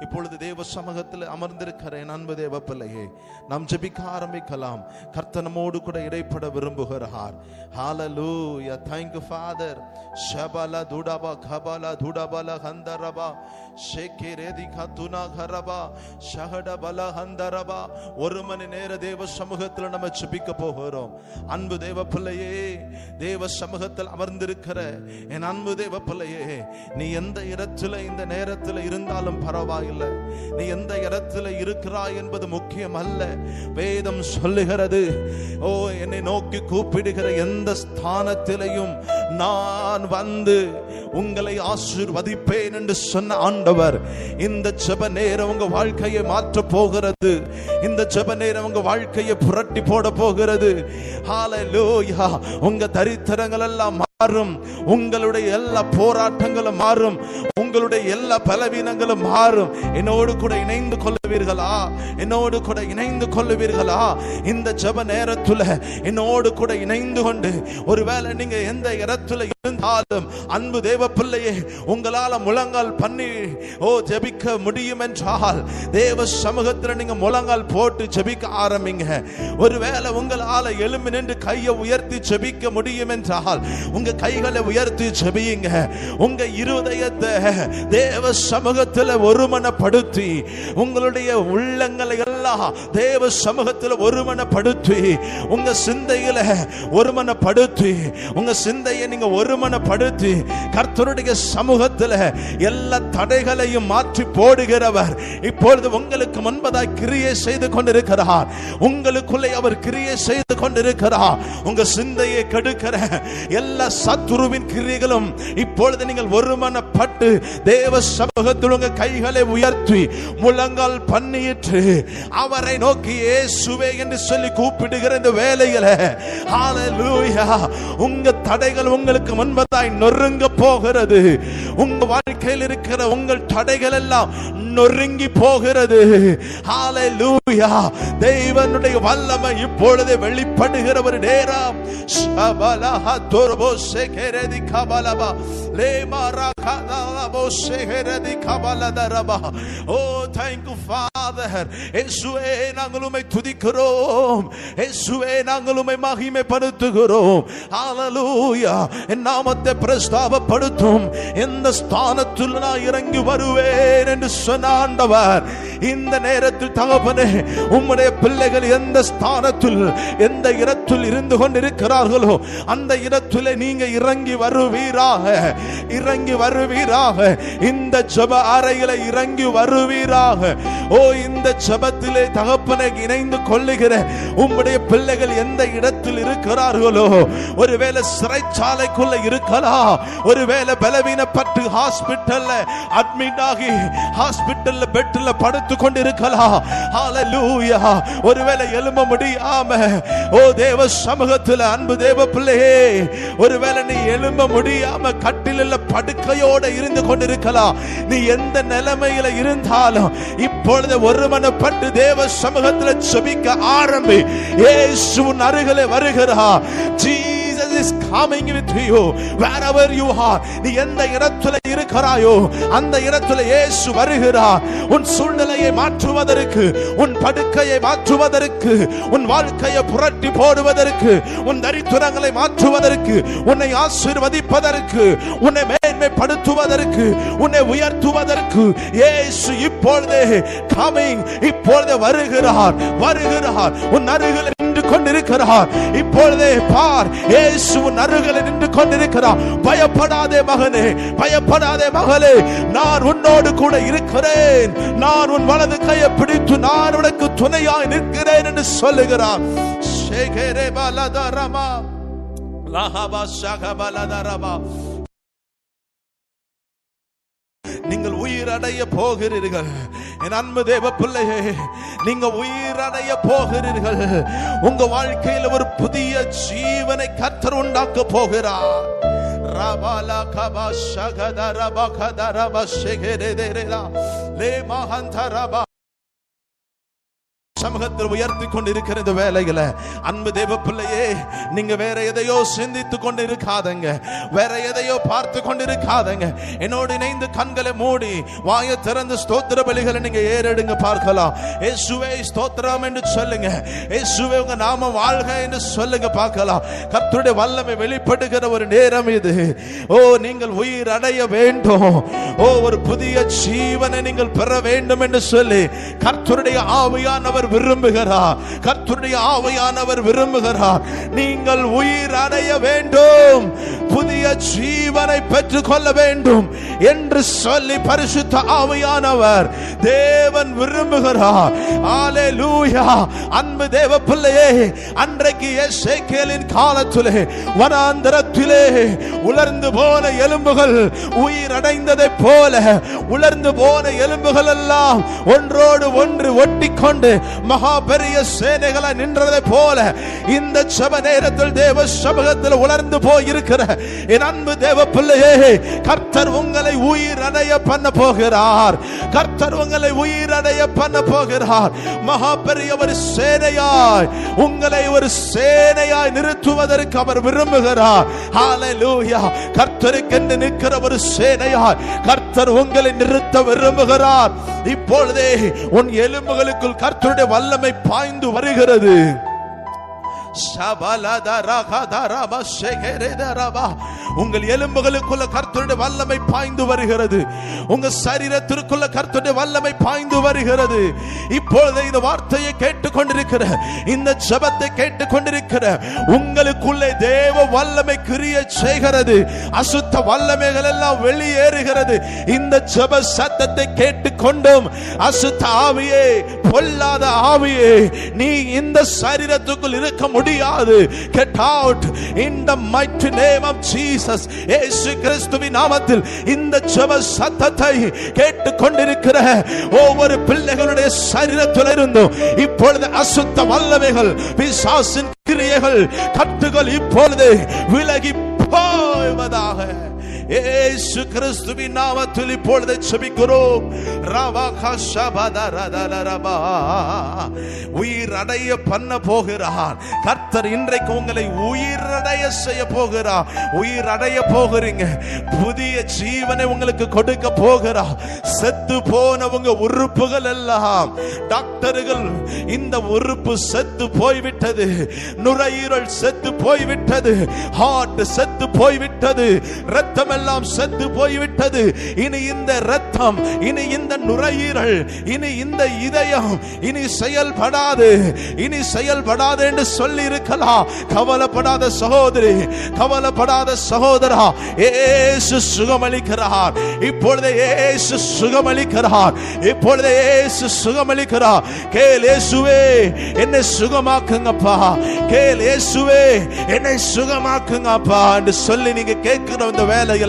இப்பொழுது தேவ சமூகத்தில் அமர்ந்திருக்கிற என் அன்பு தேவ பிள்ளையே நாம் ஜெபிக்க ஆரம்பிக்கலாம். கர்த்தனமோடு கூட இடைப்பட விரும்புகிறார். ஹalleluya thank ஃபாதர் ஷபல துடபா கபல துடபல ஹந்தரபா ஷேக்கே ரேதி கத்துனா ஹரபா ஷஹட பல ஹந்தரபா ஒரு மணி நேர தேவ சமூகத்தில் நம்ம ஜெபிக்க போகிறோம். அன்பு தேவ பிள்ளையே தேவ சமூகத்தில் அமர்ந்திருக்கிற என் அன்பு தேவ பிள்ளையே நீ எந்த இடத்துல இந்த நேரத்தில் இருந்தாலும் பரவாயில்லை. நீ எந்த இடத்துல இருக்கிறாய் என்பது முக்கியம் அல்ல வேதம் சொல்லுகிறது ஓ என்னை நோக்கி கூப்பிடுகிற எந்த ஸ்தானத்திலையும் நான் வந்து உங்களை ஆசிர்வதிப்பேன் என்று சொன்ன ஆண்டவர் இந்த ஜெப நேரம் உங்க வாழ்க்கையை மாற்ற போகிறது. இந்த ஜெப நேரம் உங்க வாழ்க்கையை புரட்டி போட போகிறது. உங்க தரித்திரங்கள் எல்லாம் மாறும். உங்களுடைய எல்லா போராட்டங்களும் மாறும். உங்களுடைய எல்லா பலவீனங்களும் மாறும். என்னோடு கூட இணைந்து கொள்ளுவீர்களா? என்னோடு கூட இணைந்து கொள்ளுவீர்களா? இந்த ஜப நேரத்துல என்னோடு கூட இணைந்து கொண்டு ஒருவேளை நீங்க எந்த இடத்துல இருந்தாலும் அன்பு தேவ பிள்ளையே உங்களால முழங்கால் பண்ணி ஓ ஜெபிக்க முடியும் என்றால் தேவ சமூகத்துல நீங்க முழங்கால் போட்டு ஜெபிக்க ஆரம்பிங்க. ஒருவேளை உங்களால எழும்பி நின்று கையை உயர்த்தி ஜபிக்க முடியும் என்றால் உங்க கைகளை உயர்த்தி செபியுங்க. உங்க இருதயத்தை தேவ சமூகத்துல ஒருமனப்படுத்தி உங்களுடைய உள்ளங்களை எல்லாம் தேவ சமூகத்துல ஒருமனப்படுத்தி உங்க சிந்தையில ஒருமனப்படுத்தி உங்க சிந்தையை நீங்க ஒருமனப்படுத்தி கர்த்தருடைய சமூகத்துல எல்லா தடைகளையும் மாற்றி போடுகிறவர் இப்பொழுது உங்களுக்கு முன்பதாய் கிரியை செய்து கொண்டிருக்கிறார். உங்களுக்குள்ளே அவர் கிரியை செய்து கொண்டிருக்கிறார். உங்க சிந்தையை கெடுக்கிற எல்லா சத்துருவின் கிரியைகளும் இப்பொழுது நீங்கள் ஒருமனப்பட்டு தேவ சமூகத்தில் உங்க கைகளை உயர்த்தி முழங்கால் பண்ணிட்டு அவரை நோக்கி இயேசுவே என்று சொல்லி கூப்பிடுகிற இந்த வேலையில ஹalleluya உங்க தடைகள் உங்களுக்கு முன்பதாய் நொறுங்க போகிறது. உங்க வாழ்க்கையில் இருக்கிற உங்கள் தடைகள் எல்லாம் நொறுங்கி போகிறது. ஹalleluya தேவனுடைய வல்லமை இப்பொழுது வெளிப்படுகிற ஒரு நேரம் ஷபலஹ துர்போ ஷெகரதி கபலபா லேமாரா கதலபோ ஷெகரதி கபலதரபா oh thank you father. இயேசுவே நாங்கள் உம்மை துதிக்கிறோம் இயேசுவே நாங்கள் உம்மை மகிமைப்படுத்துகிறோம் ஹalleluya என் நாமத்தை பிரஸ்தாபப்படுத்தும் எந்த ஸ்தானத்தில் நான் இறங்கி வருவேன் என்று சொன்ன ஆண்டவர் இந்த நேரத்தில் தகப்பனே உம்முடைய பிள்ளைகள் எந்த ஸ்தானத்தில் எந்த இடத்தில் இருந்து கொண்டிருக்கிறார்களோ அந்த இடத்திலே நீங்க இறங்கி வருவீராக. இறங்கி வருவீராக. இந்த ஜப அறையில இறங்கி வருவீராக. ஓ இந்த ஜபத்திலே தகப்பனை இணைந்து கொள்ளுகிற உம்முடைய பிள்ளைகள் எந்த இடத்தில் இருக்கிறார்களோ ஒருவேளை சிறைச்சாலைக்குள்ள இருக்கலாம். ஒருவேளை பலவீனப்பட்டு ஹாஸ்பிட்டல்ல அட்மிட் ஆகி ஹாஸ்பிட்டல்ல பெட்ல படுத்து கொண்டு இருக்கலாம் ஹalleluya ஒருவேளை எழும்ப முடியாம ஓ தேவ சமூகத்துல அன்பு தேவ பிள்ளையே ஒருவேளை நீ எழும்ப முடியாம கட்டிலில் படுக்கையோட இருந்து கொண்டிருக்கலாம். நீ எந்த நிலைமையில இருந்தாலும் இப்பொழுது ஒருமனப்பட்டு தேவ சமூகத்தில் செபிக்க ஆரம்பி. இயேசுவின் அருகிலே Jesus is with you wherever you are நீ எந்த இடத்துல இருக்கிறாயோ அந்த இடத்துல இயேசு வருகிறார். உன் சூழ்நிலையை மாற்றுவதற்கு உன் படுக்கையை மாற்றுவதற்கு உன் வாழ்க்கையை புரட்டி போடுவதற்கு உன் தரித்திரங்களை மாற்றுவதற்கு உன்னை ஆசீர்வதிப்பதற்கு உன்னை மேன்மைப்படுத்துவதற்கு உன்னை உயர்த்துவதற்கு இயேசு இப்பொழுதே கமிங் இப்பொழுதே வருகிறார் வருகிறார். உன் அருகில் கொண்டிருக்கிறார் இப்பொழுதே பார் இயேசுவின் அருகில் நின்று கொண்டிருக்கிறார் பயப்படாதே மகனே பயப்படாதே மகளே நான் உன்னோடு கூட இருக்கிறேன். நான் உன் வலது கையை பிடித்து நான் உனக்கு துணையாய் நிற்கிறேன் என்று சொல்லுகிறார். சேகரே பலதரமா லஹபா ஷகபலதரமா. நீங்கள் உயிரடைய போகிறீர்கள். என் அன்பு தேவ பிள்ளையே நீங்க உயிரடைய போகிறீர்கள். உங்க வாழ்க்கையில் ஒரு புதிய ஜீவனை கத்தர் உண்டாக்க போகிறார். ரபாலா கபா ஷகதரபா கதரபா ஷெகரே லே மகந்தரபா சமூகத்தில் உயர்த்தி கொண்டு இருக்கிற இந்த வேலையில அன்பு தேவ பிள்ளையே நீங்க வேற எதையோ சிந்தித்து கொண்டு இருக்காதங்க வேற எதையோ பார்த்து கொண்டு இருக்காதங்க என்னோடு இணைந்து கண்களை மூடி வாயை திறந்து ஸ்தோத்திர பலிகளை நீங்க ஏறெடுங்க பார்க்கலாம். இயேசுவே ஸ்தோத்திரம் என்று சொல்லுங்க. இயேசுவே உங்க நாம வாழ்க என்று சொல்லுங்க பார்க்கலாம். கர்த்தருடைய வல்லமை வெளிப்படுகிற ஒரு நேரம் இது. ஓ நீங்கள் உயிர் அடைய வேண்டும். ஓ ஒரு புதிய ஜீவனை நீங்கள் பெற வேண்டும் என்று சொல்லி கர்த்தருடைய ஆவியானவர் விரும்புகிறார்? கர்த்தருடைய ஆவியானவர் விரும்புகிறார்? நீங்கள் உயிர் அடைய வேண்டும். புதிய ஜீவனை பெற்றுக் கொள்ள வேண்டும் என்று சொல்லி பரிசுத்த ஆவியானவர் தேவன் விரும்புகிறார்? ஆலேலூயா அன்பு தேவ பிள்ளையே அன்றைக்கு எசேக்கியேலின் காலத்திலே வனாந்தரத்திலே உலர்ந்து போன எலும்புகள் உயிர் அடைந்ததை போல உலர்ந்து போன எலும்புகள் எல்லாம் ஒன்றோடு ஒன்று ஒட்டி கொண்டு மகா பெரிய சேனைகளை நின்றதை போல இந்த சப நேரத்தில் தேவ சமூகத்தில் உலர்ந்து போயிருக்கிற என் அன்பு தேவ பிள்ளையே கர்த்தர் உங்களை உயிர் அடைய பண்ண போகிறார். கர்த்தர் உங்களை உயிர் அடைய பண்ண போகிறார். மகா பெரிய ஒரு சேனையாய் உங்களை ஒரு சேனையாய் நிறுத்துவதற்கு அவர் விரும்புகிறார். ஹalleluya கர்த்தருக்கென்று நிற்கிற ஒரு சேனையாய் கர்த்தர் உங்களை நிறுத்த விரும்புகிறார். இப்பொழுதே உன் எலும்புகளுக்குள் கர்த்தருடைய வல்லமை பாய்ந்து வருகிறது. உங்கள் எலும்புகளுக்குள்ள கர்த்தருடைய வல்லமை பாய்ந்து வருகிறது. உங்க சரீரத்திற்குள்ள கர்த்தருடைய வல்லமை பாய்ந்து வருகிறது. இப்பொழுது இந்த வார்த்தையை கேட்டுக்கொண்டிருக்கிற இந்த ஜபத்தை கேட்டுக்கொண்டிருக்கிற உங்களுக்குள்ளே தேவ வல்லமை கிரிய செய்கிறது. அசுத்த வல்லமைகள் எல்லாம் வெளியேறுகிறது. இந்த ஜப சத்தத்தை கேட்டுக்கொண்டும் அசுத்த ஆவியே பொல்லாத ஆவியே நீ இந்த சரீரத்துக்குள் இருக்க முடியும் முடியாது. Get out in the mighty name of Jesus இயேசு கிறிஸ்துவின் நாமத்தில் இந்த ஜெப சத்தத்தை கேட்டு கொண்டிருக்கிற ஒவ்வொரு பிள்ளைகளுடைய சரீரத்தில் இருந்தும் இப்பொழுது அசுத்த வல்லமைகள் பிசாசின் கிரியைகள் கட்டுகள் இப்பொழுது விலகி போவதாக ஏசு கிறிஸ்துவின் நாமத்தில் இப்பொழுது செபிக்கிறோம். ரவா உயிர் அடைய பண்ண போகிறார். கர்த்தர் இன்றைக்கு உங்களை உயிரடைய செய்ய போகிறார். உயிர் அடைய போகிறீங்க. புதிய ஜீவனை உங்களுக்கு கொடுக்க போகிறார். செத்து போன உங்க உறுப்புகள் எல்லாம். டாக்டர்கள் இந்த உறுப்பு செத்து போய்விட்டது. நுரையீரல் செத்து போய்விட்டது. ஹார்ட் செத்து போய்விட்டது. ரத்தம் எல்லாம் செத்து போய்விட்டது. இனி இந்த ரத்தம் இனி இந்த நுரையீரல் இனி இந்த இதயம் இனி செயல்படாது. இனி செயல்படாது என்று சொல்லி இருக்கலாம் கவலைப்படாத சகோதரி கவலைப்படாத சகோதரா ஏசு சுகமளிக்கிறார். இப்பொழுது ஏசு சுகமளிக்கிறார். இப்பொழுது ஏசு சுகமளிக்கிறார். கேள் ஏசுவே என்னை சுகமாக்குங்கப்பா. கேள் ஏசுவே என்னை சுகமாக்குங்கப்பா என்று சொல்லி நீங்க கேட்கிற இந்த வேலையை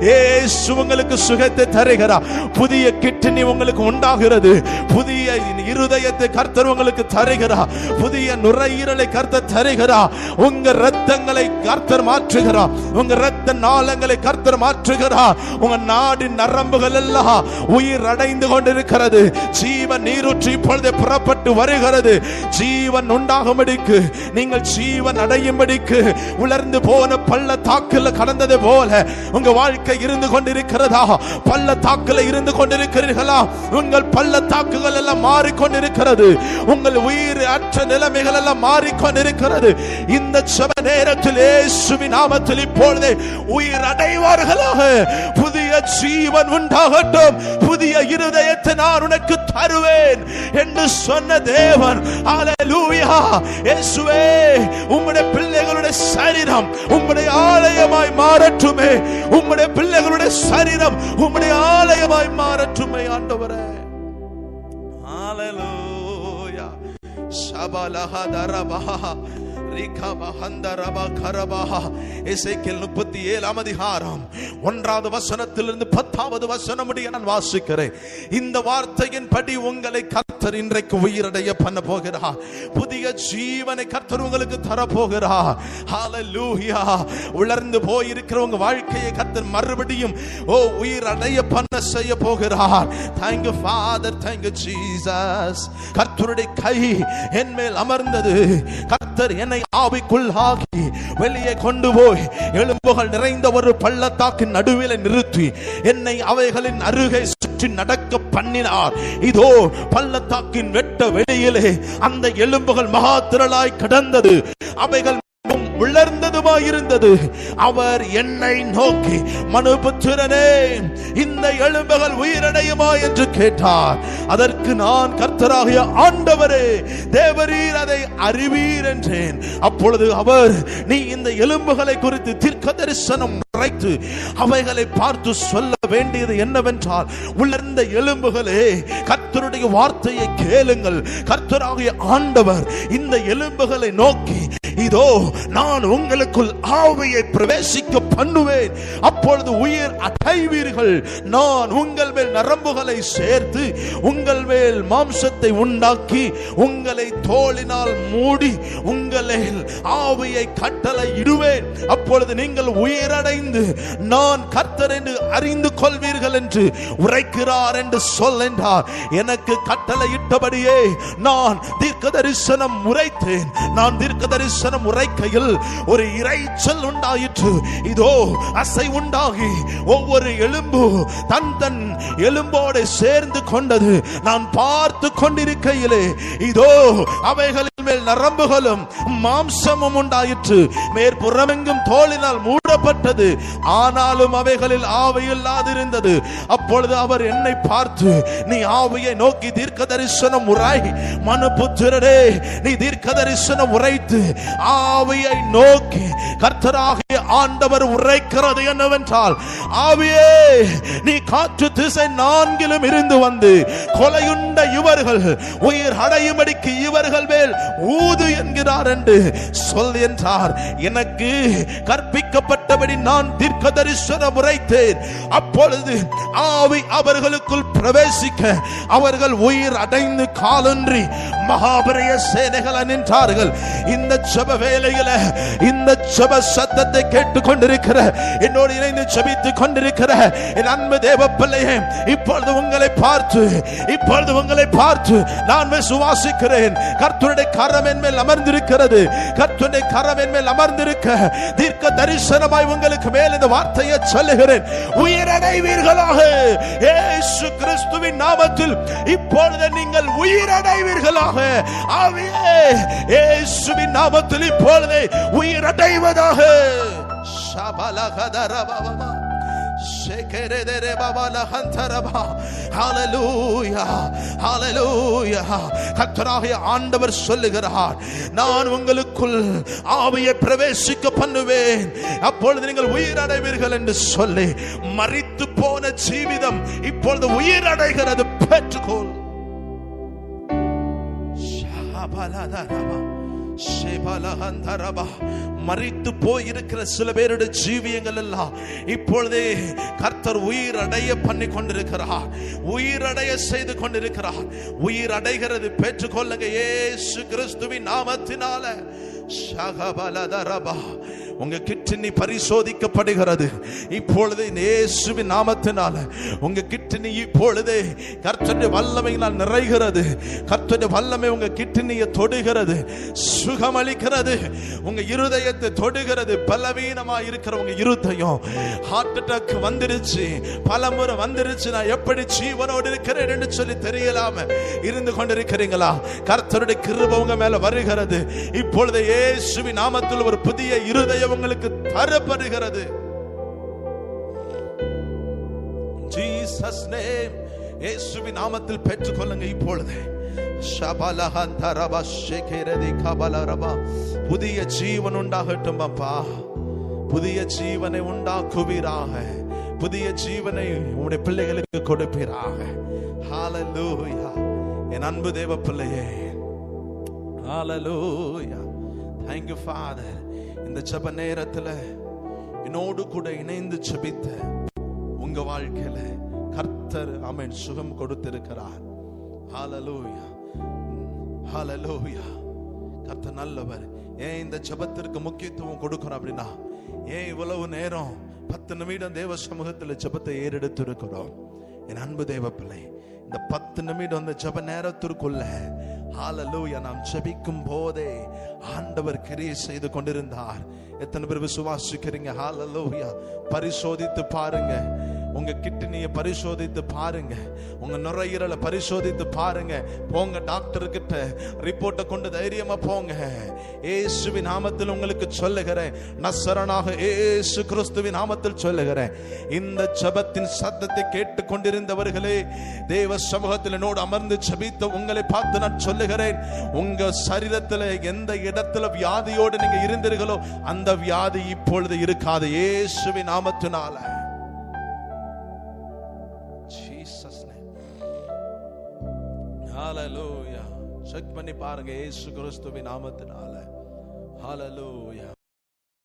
ஏசு உங்களுக்கு சுகத்தை தருகிறார் புதிய கிட்னி உங்களுக்கு உண்டாகிறது. புதிய இருதயத்தை கர்த்தர் உங்களுக்கு தருகிறார் புதிய நுரையீரலை கர்த்தர் தருகிறார் உங்க ரத்தங்களை கர்த்தர் மாற்றுகிறார் உங்க ரத்த நாளங்களை கர்த்தர் மாற்றுகிறார் உங்க நாடின் நரம்புகள் எல்லாம் உயிர் அடைந்து கொண்டிருக்கிறது. ஜீவன் நீரூற்றி இப்பொழுது புறப்பட்டு வருகிறது. ஜீவன் உண்டாகும்படிக்கு நீங்கள் ஜீவன் அடையும்படிக்கு உலர்ந்து போன பள்ளத்தாக்குல கடந்தது போல உங்க வாழ்க்கை இருந்து கொண்டிருக்கிறதா? பள்ளத்தாக்குல இருந்து கொண்டிருக்கிறீர்களா? உங்கள் பள்ளத்தாக்குகள் எல்லாம் மாறிக்கொண்டிருக்கிறது. உங்கள் உயிர் அற்ற நிலைமைகள் எல்லாம் மாறிக்கொண்டிருக்கிறது. இந்த சப நேரத்தில் நாமத்தில் இப்பொழுதே உயிர் அடைவார்களாக. புதிய புதிய ஜீவன் உண்டாகட்டும். புதிய இருதயத்தை நான் உனக்கு தருவேன் என்று சொன்ன தேவன். ஹalleluya இயேசுவே உம்முடைய பிள்ளைகளுடைய சரீரம் உம்முடைய ஆலயமாய் மாறட்டுமே. உம்முடைய பிள்ளைகளுடைய சரீரம் உம்முடைய ஆலயமாய் மாறட்டுமே ஆண்டவரே. ஹalleluya சபலஹ தரபஹ முப்பத்தி ஏழாம் அதிகாரம். ஒன்றாவது வசனத்திலிருந்து பத்தாவது வசனம் நான் வாசிக்கிறேன். இந்த வார்த்தையின் படி உங்களை கர்த்தர் இன்றைக்கு உயிரடைய பண்ண போகிறார் புதிய ஜீவனை கர்த்தர் உங்களுக்கு தர போகிறார் ஹalleluya உலர்ந்து போயிருக்கிற உங்க வாழ்க்கையை கர்த்தர் மறுபடியும் ஓ உயிரடைய பண்ண செய்ய போகிறார் thank you father. Thank you jesus. கர்த்தருடைய கை என் மேல் அமர்ந்தது. கர்த்தர் என்னை ஆவிக்குள் ஆக்கி வெளியே கொண்டு போய் எலும்புகள் நிறைந்த ஒரு பள்ளத்தாக்கு நடுவில் நிறுத்தி என்னை அவைகளின் அருகே சுற்றி நடக்க பண்ணினார். இதோ பள்ளத்தாக்கின் வெட்ட வெளியிலே அந்த எலும்புகள் மகா திரளாய் கடந்தது. அவைகள் உலர்ந்ததுமாய் இருந்தது அவர் என்னை நோக்கி மனுபுத்திரனே இந்த எலும்புகள் உயிரடையுமா? என்று கேட்டார். அதற்கு நான் கர்த்தராகிய ஆண்டவரே தேவரீர் அதை அறிவீர் என்றேன். அப்பொழுது அவர் நீ இந்த எலும்புகளை குறித்து தீர்க்க தரிசனம் உரைத்து அவைகளை பார்த்து சொல்ல வேண்டியது என்னவென்றால் உலர்ந்த எலும்புகளே கர்த்தருடைய வார்த்தையை கேளுங்கள். கர்த்தராகிய ஆண்டவர் இந்த எலும்புகளை நோக்கி இதோ நான் உங்களுக்குள் ஆவியை பிரவேசிக்க பண்ணுவேன். அப்பொழுது உயிர் அடைவீர்கள். நான் உங்கள் மேல் நரம்புகளை சேர்த்து உங்கள் மேல் மாம்சத்தை உண்டாக்கி உங்களை தோளினால் மூடி உங்களில் ஆவியை கட்டளை இடுவேன் அப்பொழுது நீங்கள் உயரடைந்து நான் கர்த்தர் என்று அறிந்து கொள்வீர்கள் என்று உரைக்கிறார் என்று சொல் என்றார். எனக்கு கட்டளையிட்டபடியே நான் தீர்க்க தரிசனம் உரைத்தேன். நான் தீர்க்க தரிசனம் உரைக்கையில் ஒரு இறைச்சல் உண்டாயிற்று. இதோ அசை உண்டாகி ஒவ்வொரு எலும்பு தன் தன் எலும்போடு சேர்ந்து கொண்டது நான் பார்த்து கொண்டிருக்கையிலே. இதோ அவைகளின் மேல் நரம்புகளும் மாம்சமும் உண்டாயிற்று. மேற்புறமெங்கும் தோளினால் மூடப்பட்டது ஆனாலும் அவைகளில் ஆவி இல்லாதிருந்தது. அப்பொழுது அவர் என்னை பார்த்து நீ ஆவியை நோக்கி தீர்க்க தரிசனம் மனு மனுபுத்திரரே நீ தீர்க்க தரிசனம் உரைத்து ஆவியை நோக்கி கர்த்தராகிய ஆண்டவர் உரைக்கிறது என்னவென்றால் ஆவியே நீ காற்று திசை நான்கிலும் இருந்து வந்து கொலையுண்ட இவர்கள் உயிர் அடையும்படிக்கு இவர்கள் மேல் ஊது என்கிறார் என்று சொல் என்றார். எனக்கு கற்பிக்கப்பட்ட கேட்டபடி நான் தீர்க்க தரிசனம் உரைத்தேன் அப்பொழுது ஆவி அவர்களுக்குள் பிரவேசிக்க அவர்கள் உயிர் அடைந்து காலன்றி மகாபரிய சேனைகள் நின்றார்கள். இந்த ஜெப வேலையில இந்த ஜெப சத்தத்தை கேட்டுக் கொண்டிருக்கிற என்னோடு இணைந்து செபித்துக் கொண்டிருக்கிற என் அன்பு தேவ பிள்ளையே இப்பொழுது உங்களை பார்த்து இப்பொழுது உங்களை பார்த்து நான் விசுவாசிக்கிறேன். கர்த்தருடைய கரம் என் மேல் அமர்ந்திருக்கிறது. கர்த்தருடைய கரம் என் மேல் அமர்ந்திருக்க தீர்க்க தரிசனம் தரிசனமாய் உங்களுக்கு மேல் இந்த வார்த்தையை சொல்லுகிறேன். உயிரடைவீர்களாக. இயேசு கிறிஸ்துவின் நாமத்தில் இப்பொழுது நீங்கள் உயிரடைவீர்களாக. ஆவியே இயேசுவின் நாமத்தில் இப்பொழுதே உயிரடைவதாக. சபலகதரபவமா கத்தராகிய ஆண்டவர் சொல்லுகிறார் நான் உங்களுக்குள் ஆவியை பிரவேசிக்க பண்ணுவேன். அப்பொழுது நீங்கள் உயிரடைவீர்கள் என்று சொல்லி மறித்து போன ஜீவிதம் இப்பொழுது உயிரடைகிறது. பெற்றுக்கொள். ஷாபலதரபா. மறித்து போயிருக்கிற சில பேருடைய ஜீவியங்கள் எல்லாம் இப்பொழுதே கர்த்தர் உயிர் அடைய பண்ணி கொண்டிருக்கிறார் உயிரடைய செய்து கொண்டிருக்கிறார். உயிர் அடைகிறது பெற்றுக்கொள்ளுங்க. ஏசு கிறிஸ்துவின் நாமத்தினால. சகபலதரபா. உங்க கிட்னி பரிசோதிக்கப்படுகிறது. இப்பொழுது இயேசுவின் நாமத்தினால உங்க கிட்னி இப்பொழுதே கர்த்தருடைய வல்லமையினால் நிறைகிறது. கர்த்தருடைய வல்லமை உங்க கிட்னியை தொடுகிறது. சுகமளிக்கிறது. உங்க இருதயத்தை தொடுகிறது. பலவீனமா இருக்கிற உங்க இருதயம் ஹார்ட் அட்டாக் வந்துருச்சு. பல முறை வந்துருச்சு. நான் எப்படி ஜீவனோடு இருக்கிறேன் என்று சொல்லி தெரியலாம? இருந்து கொண்டிருக்கிறீங்களா? கர்த்தருடைய கிருப உங்க மேல வருகிறது. இப்பொழுது இயேசுவின் நாமத்தில் ஒரு புதிய இருதயம் உங்களுக்கு தரப்படுகிறது. ஜீசஸ் நேம் இயேசுவின் நாமத்தில் பெற்றுக்கொள்ளுங்க இப்பொழுது. புதிய ஜீவன் உண்டாகட்டும் அப்பா. புதிய ஜீவனை உண்டாக்குவீராக. புதிய ஜீவனை உங்களுடைய பிள்ளைகளுக்கு கொடுப்பீராக. ஹalleluya என் அன்பு தேவ பிள்ளையே ஹalleluya thank you இந்த ஜப நேரத்துல என்னோடு கூட இணைந்து ஜபித்த உங்க வாழ்க்கையில கர்த்தர் ஆமென் சுகம் கொடுத்திருக்கிறார். ஹalleluya ஹalleluya கர்த்தர் நல்லவர். ஏன் இந்த ஜபத்திற்கு முக்கியத்துவம் கொடுக்கிறோம் அப்படின்னா ஏன் இவ்வளவு நேரம் பத்து நிமிடம் தேவ சமூகத்தில் ஜபத்தை ஏறெடுத்து இருக்கிறோம் என் அன்பு தேவ பிள்ளை இந்த பத்து நிமிடம் அந்த ஜப நேரத்திற்குள்ள ஹாலலூயா நாம் ஜெபிக்கும் போதே ஆண்டவர் கிரியை செய்து கொண்டிருந்தார். எத்தனை பேர் விசுவாசிக்கிறீங்க? ஹாலலூயா பரிசோதித்து பாருங்க. உங்க கிட்னியை பரிசோதித்து பாருங்க. உங்க நுரையீரலை பரிசோதித்து பாருங்க. போங்க டாக்டர் கிட்ட ரிப்போர்ட்டை கொண்டு தைரியமா போங்க. ஏசுவி நாமத்தில் உங்களுக்கு சொல்லுகிறேன். நசரனாக ஏசு கிறிஸ்துவின் நாமத்தில் சொல்லுகிறேன். இந்த சபத்தின் சத்தத்தை கேட்டு கொண்டிருந்தவர்களே தேவ சமூகத்தில் என்னோடு அமர்ந்து ஜெபித்த உங்களை பார்த்து நான் சொல்லுகிறேன். உங்க சரீரத்தில் எந்த இடத்துல வியாதியோடு நீங்க இருந்தீர்களோ அந்த வியாதி இப்பொழுது இருக்காது. இயேசுவின் நாமத்தினால. ஹாலலூயா செக் பண்ணி பாருங்க ஏசு கிறிஸ்துவின் நாமத்தினால ஹாலலூயா